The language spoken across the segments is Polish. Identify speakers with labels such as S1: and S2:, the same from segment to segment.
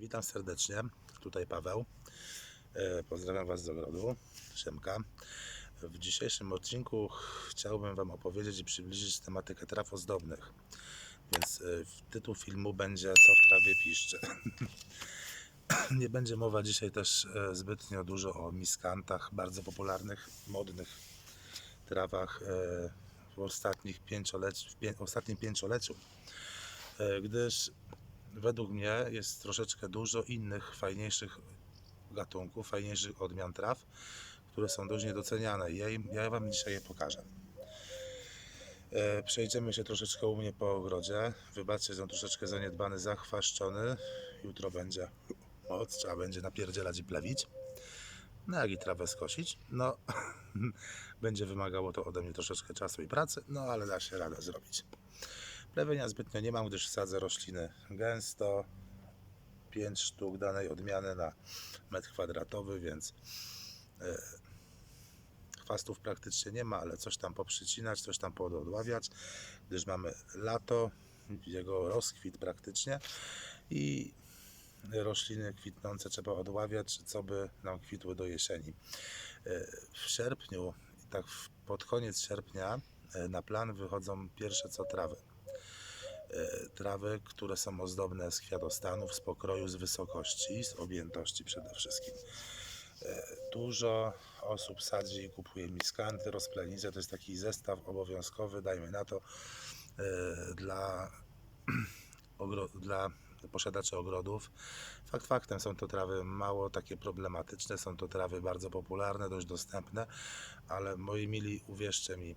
S1: Witam serdecznie, tutaj Paweł. E, Pozdrawiam Was z ogrodu, Siemka. W dzisiejszym odcinku chciałbym Wam opowiedzieć i przybliżyć tematykę traw ozdobnych. Więc e, tytuł filmu będzie Co w trawie piszczy. Nie będzie mowa dzisiaj też e, zbytnio dużo o miskantach, bardzo popularnych, modnych trawach w, ostatnich w ostatnim pięcioleciu, gdyż według mnie jest troszeczkę dużo innych, fajniejszych gatunków, fajniejszych odmian traw, które są dość niedoceniane. Ja, im, ja Wam dzisiaj je pokażę. E, przejdziemy się troszeczkę u mnie po ogrodzie. Wybaczcie, że troszeczkę zaniedbany, zachwaszczony. Jutro będzie moc, trzeba będzie napierdzielać i plewić. No jak i trawę skosić. No, będzie wymagało to ode mnie troszeczkę czasu i pracy, no ale da się radę zrobić. Plewienia zbytnio nie mam, gdyż sadzę rośliny gęsto. 5 sztuk danej odmiany na metr kwadratowy, więc e, chwastów praktycznie nie ma, ale coś tam poprzycinać, coś tam pododławiać, gdyż mamy lato, jego rozkwit praktycznie i rośliny kwitnące trzeba odławiać, co by nam kwitły do jesieni. E, W sierpniu, tak pod koniec sierpnia e, na plan wychodzą pierwsze co trawy. E, Trawy, które są ozdobne z kwiatostanów, z pokroju, z wysokości, z objętości przede wszystkim. E, Dużo osób sadzi i kupuje miskanty, rozplenice. To jest taki zestaw obowiązkowy, dajmy na to, e, dla, dla posiadaczy ogrodów. Fakt faktem są to trawy mało takie problematyczne, są to trawy bardzo popularne, dość dostępne, ale moi mili, uwierzcie mi,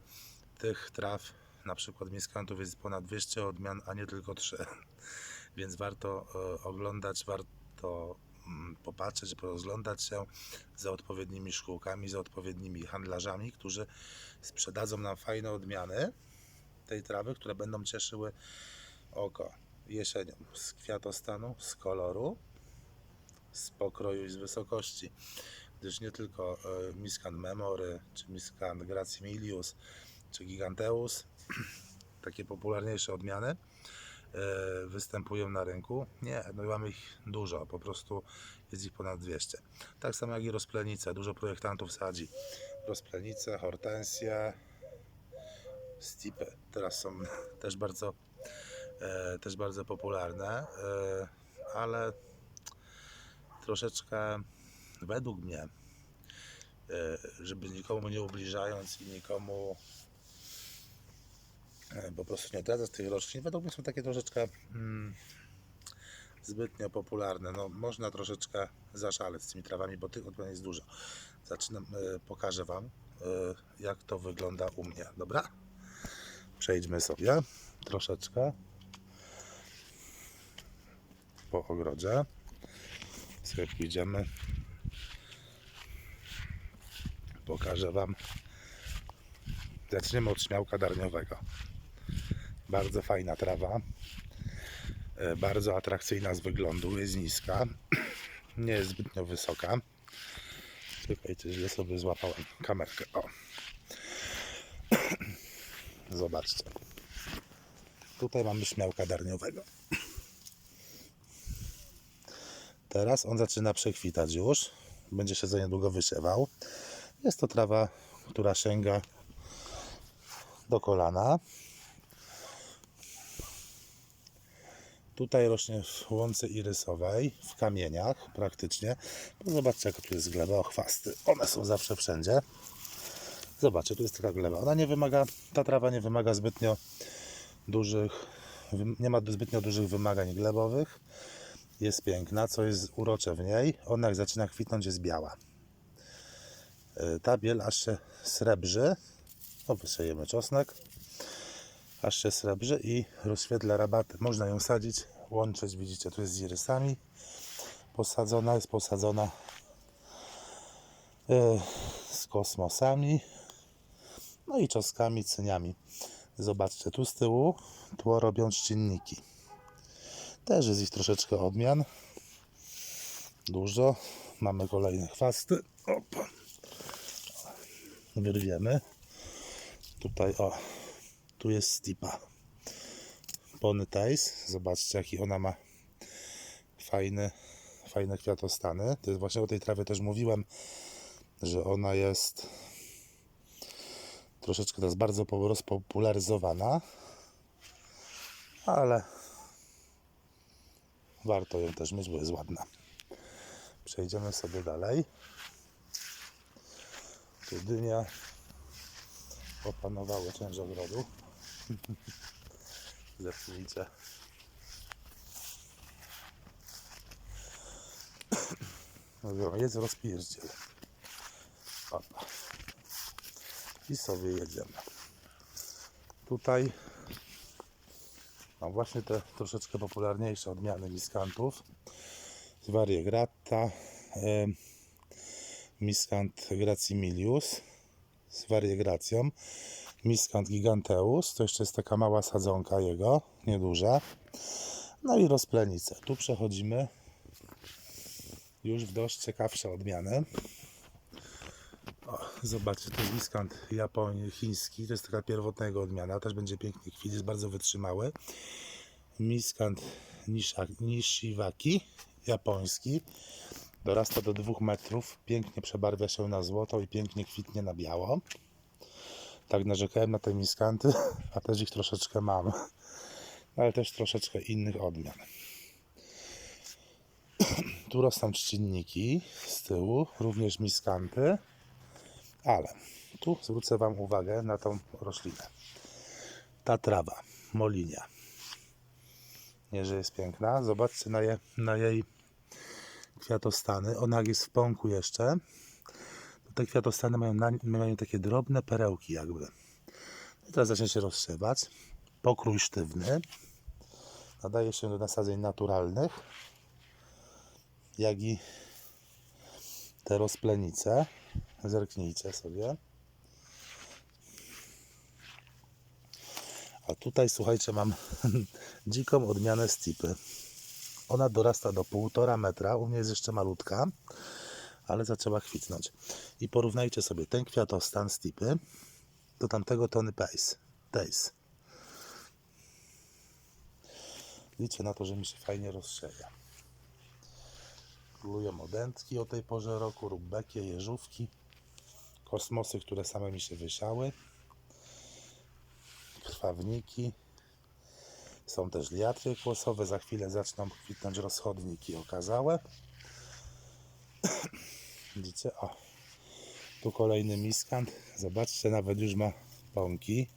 S1: tych traw, na przykład miskantów jest ponad 200 odmian, a nie tylko 3. Więc warto e, oglądać, warto mm, popatrzeć, porozglądać się za odpowiednimi szkółkami, za odpowiednimi handlarzami, którzy sprzedadzą nam fajne odmiany tej trawy, które będą cieszyły oko jesienią z kwiatostanu, z koloru, z pokroju i z wysokości. Gdyż nie tylko e, Miskan Memory, czy Miskan Gracimilius, czy Giganteus, takie popularniejsze odmiany e, występują na rynku. Nie, no mamy ich dużo, po prostu jest ich ponad 200. Tak samo jak i rozplenice, dużo projektantów sadzi rozplenice, hortensje, stipy. Teraz są też bardzo, e, też bardzo popularne, e, ale troszeczkę według mnie, żeby nikomu nie ubliżając i nikomu po prostu nie odradzać tych roślin, według mnie są takie troszeczkę mm, zbytnio popularne. No, można troszeczkę zaszaleć z tymi trawami, bo tych odmian jest dużo. Zaczynam, e, pokażę Wam, e, jak to wygląda u mnie, dobra? Przejdźmy sobie troszeczkę po ogrodzie. Sobie pójdziemy. Pokażę Wam. Zaczniemy od śmiałka darniowego. Bardzo fajna trawa. E, Bardzo atrakcyjna z wyglądu. Jest niska. Nie jest zbytnio wysoka. Czekajcie, źle sobie złapałem kamerkę. O. Zobaczcie. Tutaj mamy śmiałka darniowego. Teraz on zaczyna przekwitać już. Będzie się za niedługo wysiewał. Jest to trawa, która sięga do kolana. Tutaj rośnie w łące irysowej, w kamieniach praktycznie. Bo zobaczcie, jaka tu jest gleba, o chwasty. One są zawsze wszędzie. Zobaczcie, tu jest taka gleba. Ona nie wymaga, ta trawa nie wymaga zbytnio dużych, nie ma zbytnio dużych wymagań glebowych. Jest piękna, co jest urocze w niej. Ona jak zaczyna kwitnąć jest biała. E, Ta biel aż się srebrzy. O, wysejemy czosnek. Aż się srebrzy i rozświetla rabaty. Można ją sadzić, łączyć. Widzicie, tu jest z irysami posadzona. Jest posadzona e, z kosmosami. No i czoskami, cyniami. Zobaczcie, tu z tyłu tło robią trzcinniki. Też jest ich troszeczkę odmian. Dużo. Mamy kolejne chwasty. Opa. Wyrwiemy. Tutaj o. Tu jest stipa. Ponytails. Zobaczcie jaki ona ma fajny, fajne kwiatostany. To jest właśnie o tej trawie też mówiłem, że ona jest troszeczkę teraz bardzo po- rozpopularyzowana, ale warto ją też mieć, bo jest ładna. Przejdziemy sobie dalej. Tu dynia opanowały część ogrodu. Zepnijcie. Mówią, jest rozpierdziel. I sobie jedziemy. Tutaj mam właśnie te troszeczkę popularniejsze odmiany miskantów. Variegrata, e, miskant gracimilius z variegracją, miskant giganteus, to jeszcze jest taka mała sadzonka jego, nieduża. No i rozplenice. Tu przechodzimy już w dość ciekawsze odmiany. O, zobaczcie, to jest miskant Japoń, chiński, to jest taka pierwotna jego odmiana, też będzie pięknie kwit, jest bardzo wytrzymały. Miskant Nishiwaki, japoński, dorasta do 2 metrów, pięknie przebarwia się na złoto i pięknie kwitnie na biało. Tak narzekałem na te miskanty, a też ich troszeczkę mam, ale też troszeczkę innych odmian. Tu rosną trzcinniki z tyłu, również miskanty, ale tu zwrócę Wam uwagę na tą roślinę. Ta trawa, molinia. Nie, że jest piękna. Zobaczcie na, je, na jej kwiatostany. Ona jest w pąku jeszcze, te kwiatostany mają, na, mają takie drobne perełki jakby. I teraz zacznie się rozsiewać. Pokrój sztywny. Nadaje się do nasadzeń naturalnych, jak i te rozplenice. Zerknijcie sobie. A tutaj, słuchajcie, mam dziką odmianę stipy. Ona dorasta do 1,5 metra. U mnie jest jeszcze malutka, ale zaczęła kwitnąć. I porównajcie sobie ten kwiatostan stipy do tamtego tony pace. Days. Liczę na to, że mi się fajnie rozsieje. Królują odętki o tej porze roku, rubbekie, jeżówki, kosmosy, które same mi się wysiały, krwawniki. Są też liatry kłosowe, za chwilę zaczną kwitnąć rozchodniki okazałe. Widzicie? O, tu kolejny miskant. Zobaczcie, nawet już ma pąki.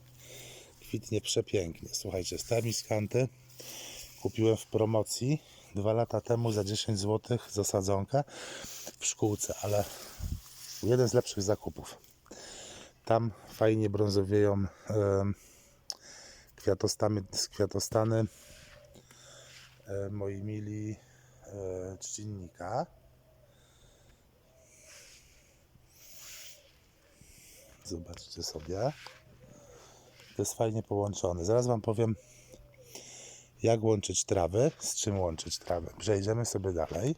S1: Kwitnie przepięknie. Słuchajcie, te miskanty kupiłem w promocji dwa lata temu za 10 zł za sadzonkę w szkółce, ale jeden z lepszych zakupów. Tam fajnie brązowieją em, kwiatostany, kwiatostany e, moi mili e, trzcinnika. Zobaczcie sobie. To jest fajnie połączone. Zaraz Wam powiem, jak łączyć trawy, z czym łączyć trawę. Przejdziemy sobie dalej.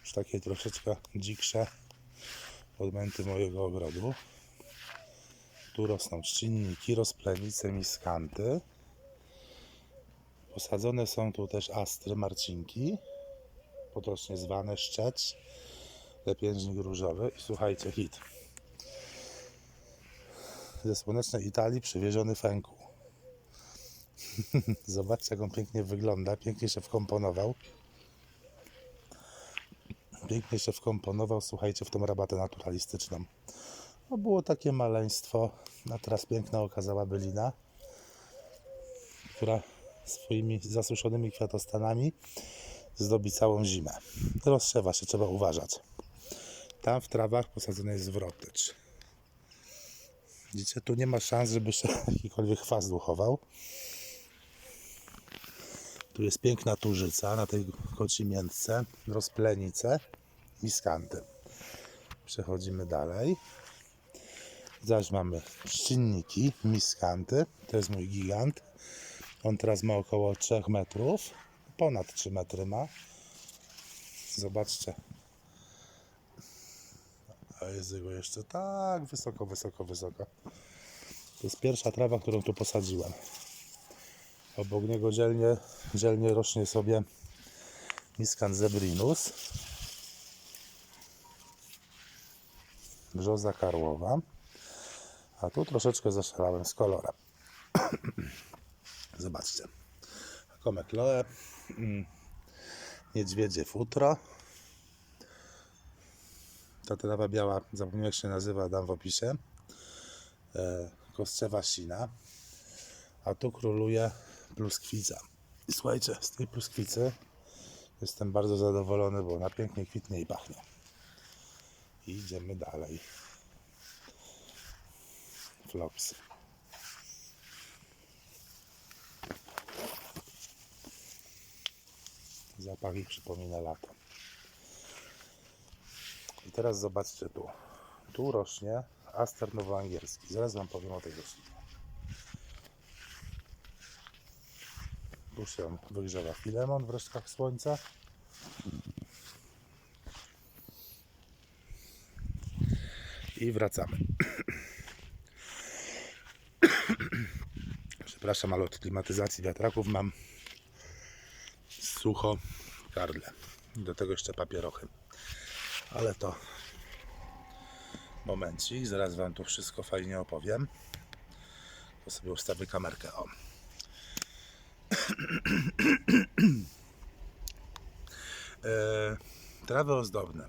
S1: Już takie troszeczkę dziksze odmęty mojego ogrodu. Tu rosną trzcinniki, rozplenice, miskanty. Posadzone są tu też astry, marcinki, potocznie zwane szczecz, lepiężnik różowy i słuchajcie, hit ze słonecznej Italii przywieziony fęku. Zobaczcie, jak on pięknie wygląda. Pięknie się wkomponował. Pięknie się wkomponował, słuchajcie, w tą rabatę naturalistyczną. No było takie maleństwo, a teraz piękna okazała bylina, która swoimi zasuszonymi kwiatostanami zdobi całą zimę. Rozsiewa się, trzeba uważać. Tam w trawach posadzony jest zwrotycz. Widzicie, tu nie ma szans, żeby się jakikolwiek chwast uchował. Tu jest piękna tużyca na tej kocimiętce, rozplenice, miskanty. Przechodzimy dalej. Zaś mamy trzcinniki, miskanty. To jest mój gigant. On teraz ma około 3 metrów. Ponad 3 metry ma. Zobaczcie. A jest jego jeszcze tak wysoko, wysoko, wysoko. jest pierwsza trawa, którą tu posadziłem. Obok niego dzielnie, dzielnie rośnie sobie Miskan zebrinus. Brzoza karłowa. A tu troszeczkę zaszalałem z kolorem. Zobaczcie. Komek Loe. Mm, Niedźwiedzie futro. Ta trawa biała, zapomniałem jak się nazywa, dam w opisie. E, Kostrzewa sina. A tu króluje pluskwica. I słuchajcie, z tej pluskwicy jestem bardzo zadowolony, bo ona pięknie kwitnie i pachnie. I idziemy dalej. Flops. Zapach przypomina lato. I teraz zobaczcie tu. Tu rośnie aster nowoangielski. Zaraz Wam powiem o tej roślinie. Tu się wygrzewa filemon w resztkach słońca. I wracamy. Przepraszam, ale od klimatyzacji wiatraków mam sucho w gardle. Do tego jeszcze papierochy. Ale to momencik, zaraz Wam to wszystko fajnie opowiem. To sobie ustawię kamerkę. O. e, trawy ozdobne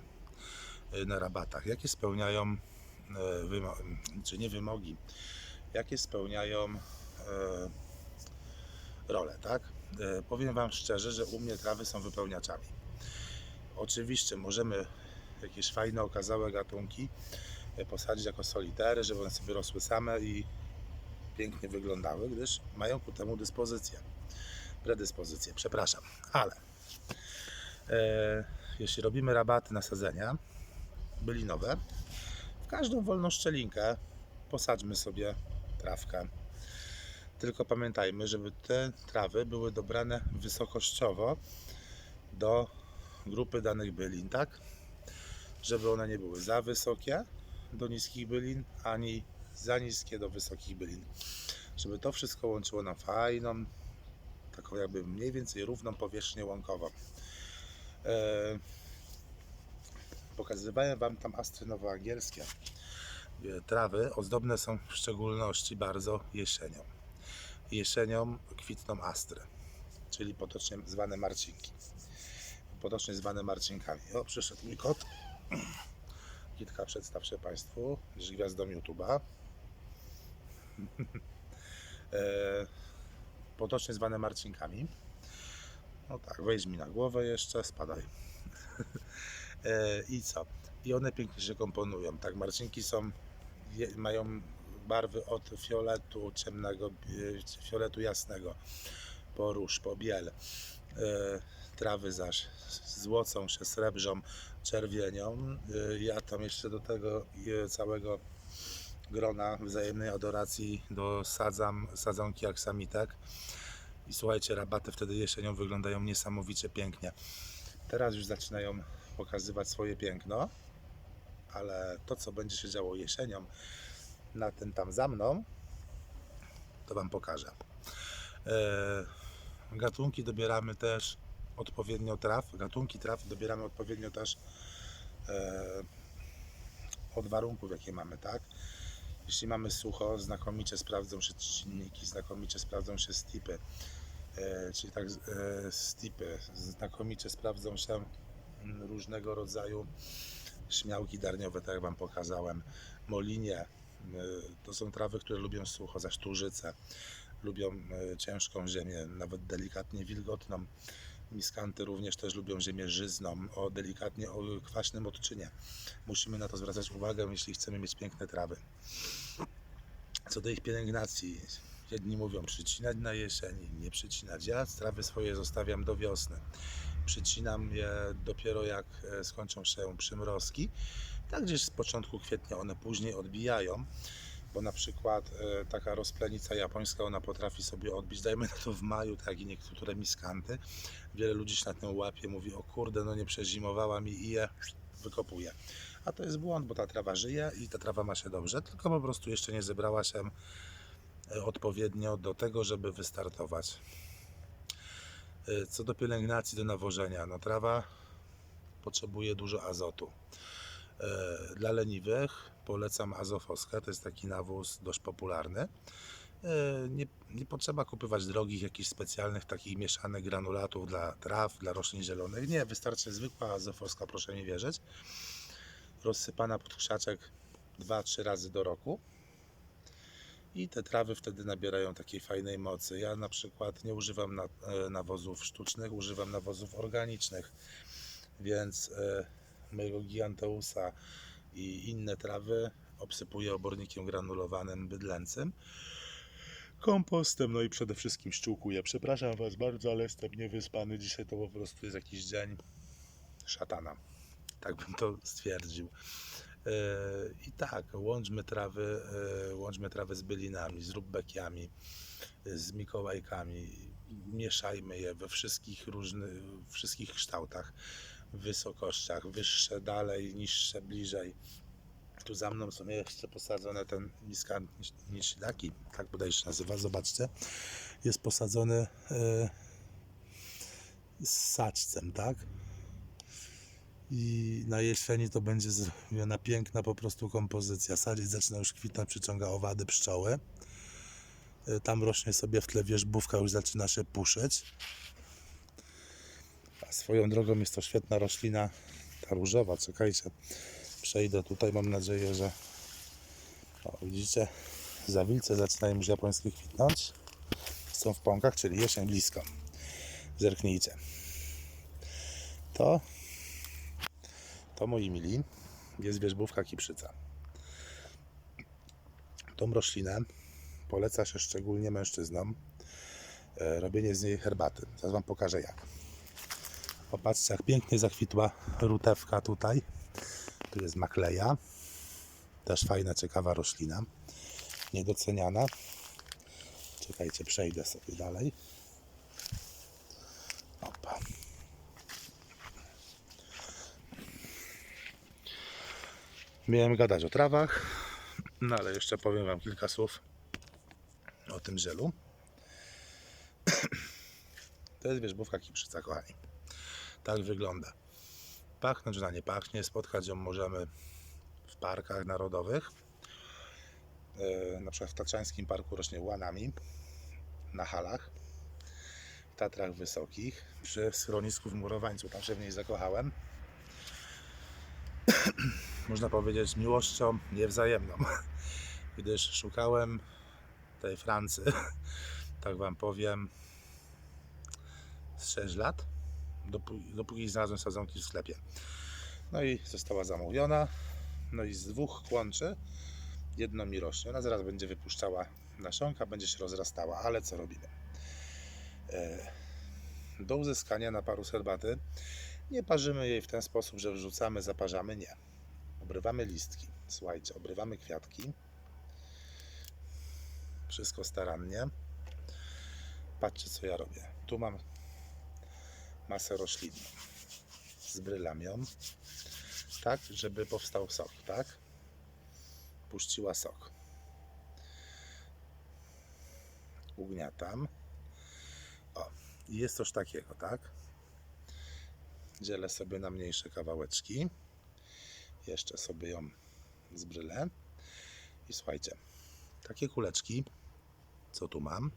S1: e, na rabatach. Jakie spełniają e, wymo- czy nie wymogi, jakie spełniają rolę, tak? E, powiem Wam szczerze, że u mnie trawy są wypełniaczami. Oczywiście możemy jakieś fajne, okazałe gatunki e, posadzić jako solitery, żeby one sobie rosły same i pięknie wyglądały, gdyż mają ku temu dyspozycję. Predyspozycję, przepraszam. Ale e, jeśli robimy rabaty na sadzenia bylinowe, w każdą wolną szczelinkę posadźmy sobie trawkę. Tylko pamiętajmy, żeby te trawy były dobrane wysokościowo do grupy danych bylin, tak? Żeby one nie były za wysokie do niskich bylin, ani za niskie do wysokich bylin. Żeby to wszystko łączyło na fajną, taką jakby mniej więcej równą powierzchnię łąkową. E, pokazywałem Wam tam astry nowoangielskie. E, Trawy ozdobne są w szczególności bardzo jesienią. Jesienią kwitną astry, czyli potocznie zwane marcinki. Potocznie zwane marcinkami. O, przyszedł mi kot. Kitka, przedstaw się Państwu, z gwiazdą YouTube'a. e, potocznie zwane marcinkami. No tak, wejdź mi na głowę jeszcze, spadaj. e, I co? I one pięknie się komponują. Tak, marcinki są, mają barwy od fioletu ciemnego, e, fioletu jasnego, po róż, po biel. E, trawy zaś złocą się, srebrzą, czerwienią. E, ja tam jeszcze do tego całego grona wzajemnej adoracji dosadzam sadzonki aksamitek. I słuchajcie, rabaty wtedy jesienią wyglądają niesamowicie pięknie. Teraz już zaczynają pokazywać swoje piękno, ale to, co będzie się działo jesienią, na tym tam za mną, to Wam pokażę. E, gatunki dobieramy też odpowiednio traw. Gatunki traw dobieramy odpowiednio też e, od warunków, jakie mamy, tak? Jeśli mamy sucho, znakomicie sprawdzą się trzcinniki, znakomicie sprawdzą się stipy, e, czyli tak stipy, znakomicie sprawdzą się różnego rodzaju śmiałki darniowe, tak jak Wam pokazałem, molinie, to są trawy, które lubią sucho, zaś turzyce, lubią e, ciężką ziemię, nawet delikatnie wilgotną. Miskanty również też lubią ziemię żyzną, o delikatnie o kwaśnym odczynie. Musimy na to zwracać uwagę, jeśli chcemy mieć piękne trawy. Co do ich pielęgnacji, jedni mówią przycinać na jesieni, nie przycinać. Ja trawy swoje zostawiam do wiosny. Przycinam je dopiero jak e, skończą się przymrozki. Tak gdzieś z początku kwietnia one później odbijają, bo na przykład e, taka rozplenica japońska, ona potrafi sobie odbić, dajmy na to w maju, tak i niektóre miskanty. Wiele ludzi się na tym łapie, mówi o kurde, no nie przezimowała mi i je wykopuje. A to jest błąd, bo ta trawa żyje i ta trawa ma się dobrze, tylko po prostu jeszcze nie zebrała się e, odpowiednio do tego, żeby wystartować. E, Co do pielęgnacji, do nawożenia, no trawa potrzebuje dużo azotu. E, Dla leniwych polecam azofoskę, to jest taki nawóz dość popularny. E, Nie, nie potrzeba kupować drogich, jakichś specjalnych takich mieszanych granulatów dla traw, dla roślin zielonych. Nie, wystarczy zwykła azofoska, proszę mi wierzyć. Rozsypana pod krzaczek 2-3 razy do roku. I te trawy wtedy nabierają takiej fajnej mocy. Ja na przykład nie używam e, nawozów sztucznych, używam nawozów organicznych. Więc mojego giganteusa i inne trawy obsypuję obornikiem granulowanym bydlęcym, kompostem, no i przede wszystkim ściółkuję. Przepraszam Was bardzo, ale jestem niewyspany. Dzisiaj to po prostu jest jakiś dzień szatana. Tak bym to stwierdził. E, I tak, łączmy trawy, e, łączmy trawy z bylinami, z rubbekiami, e, z mikołajkami. Mieszajmy je we wszystkich różnych, wszystkich kształtach, wysokościach, wyższe dalej, niższe bliżej. Tu za mną są jeszcze posadzone ten miska nishidaki, tak bodajże się nazywa, zobaczcie. Jest posadzony e, z saćcem, tak? I na jesieni to będzie zrobiona piękna po prostu kompozycja. Sadziec zaczyna już kwitnąć, przyciąga owady, pszczoły. E, Tam rośnie sobie w tle wierzbówka, już zaczyna się puszyć. A swoją drogą jest to świetna roślina, ta różowa. Czekajcie, przejdę tutaj. Mam nadzieję, że o, widzicie, zawilce zaczynają już japońskie kwitnąć. Są w pąkach, czyli jesień blisko. Zerknijcie. To, to moi mili, jest wierzbówka kiprzyca. Tą roślinę poleca się szczególnie mężczyznom e, robienie z niej herbaty. Zaraz Wam pokażę jak. Popatrzcie, jak pięknie zakwitła rutewka tutaj. Tu jest makleja. Też fajna, ciekawa roślina. Niedoceniana. Czekajcie, przejdę sobie dalej. Opa. Miałem gadać o trawach, no ale jeszcze powiem Wam kilka słów o tym żelu. To jest wierzbówka kiprzyca, kochani. Tak wygląda. Pachnąć ona nie pachnie, spotkać ją możemy w parkach narodowych. E, Na przykład w Tatrzańskim Parku rośnie łanami, na halach, w Tatrach Wysokich, przy schronisku w Murowańcu. Tam się w niej zakochałem. Można powiedzieć miłością niewzajemną, gdyż szukałem tej Francy, tak Wam powiem, z 6 lat, dopó- dopóki znalazłem sadzonki w sklepie. No i została zamówiona. No i z dwóch kłączy jedno mi rośnie. Ona zaraz będzie wypuszczała nasionka, będzie się rozrastała, ale co robimy? E, Do uzyskania naparu z herbaty nie parzymy jej w ten sposób, że wrzucamy, zaparzamy. Nie. Obrywamy listki. Słuchajcie, obrywamy kwiatki. Wszystko starannie. Patrzcie, co ja robię. Tu mam masę roślinną. Zbrylam ją, tak, żeby powstał sok, tak? Puściła sok. Ugniatam. O, jest coś takiego, tak? Dzielę sobie na mniejsze kawałeczki. Jeszcze sobie ją zbrylę. I słuchajcie, takie kuleczki, co tu mam,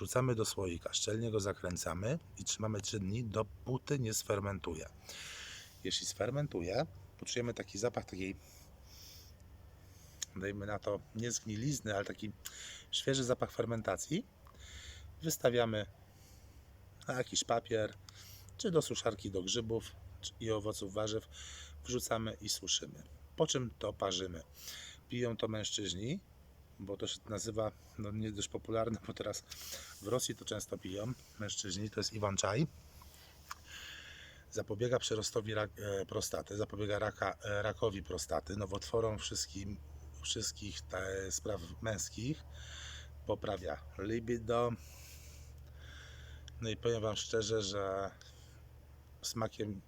S1: wrzucamy do słoika, szczelnie go zakręcamy i trzymamy 3 dni, dopóty nie sfermentuje. Jeśli sfermentuje, poczujemy taki zapach takiej, dajmy na to, nie zgnilizny, ale taki świeży zapach fermentacji. Wystawiamy na jakiś papier, czy do suszarki do grzybów i owoców warzyw, wrzucamy i suszymy. Po czym to parzymy. Piją to mężczyźni, bo to się nazywa, no nie dość popularne, bo teraz w Rosji to często piją mężczyźni, to jest Iwan Czaj. Zapobiega przerostowi rak, e, prostaty, zapobiega raka, e, rakowi prostaty, nowotworom wszystkim, wszystkich te spraw męskich, poprawia libido. No i powiem Wam szczerze, że smakiem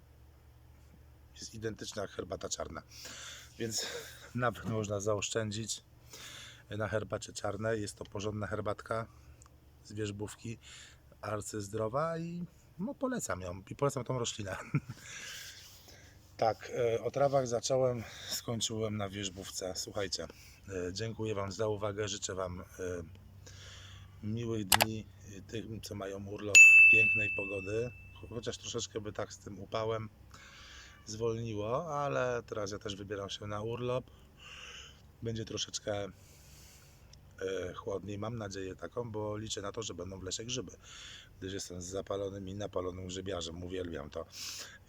S1: jest identyczna jak herbata czarna, więc nawet można zaoszczędzić na herbacie czarnej. Jest to porządna herbatka z wierzbówki, arcyzdrowa i no, polecam ją i polecam tą roślinę. tak, e, o trawach zacząłem, skończyłem na wierzbówce. Słuchajcie, e, dziękuję Wam za uwagę, życzę Wam e, miłych dni, tym co mają urlop, pięknej pogody, chociaż troszeczkę by tak z tym upałem zwolniło, ale teraz ja też wybieram się na urlop. Będzie troszeczkę e, chłodniej, mam nadzieję taką, bo liczę na to, że będą w lesie grzyby, gdyż jestem zapalonym i napalonym grzybiarzem, uwielbiam to,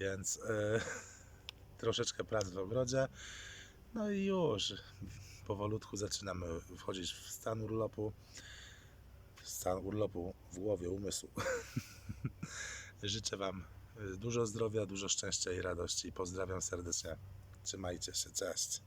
S1: więc e, troszeczkę prac w ogrodzie, no i już powolutku zaczynamy wchodzić w stan urlopu, w stan urlopu w głowie, umysłu. Życzę Wam y, dużo zdrowia, dużo szczęścia i radości. Pozdrawiam serdecznie. Trzymajcie się. Cześć.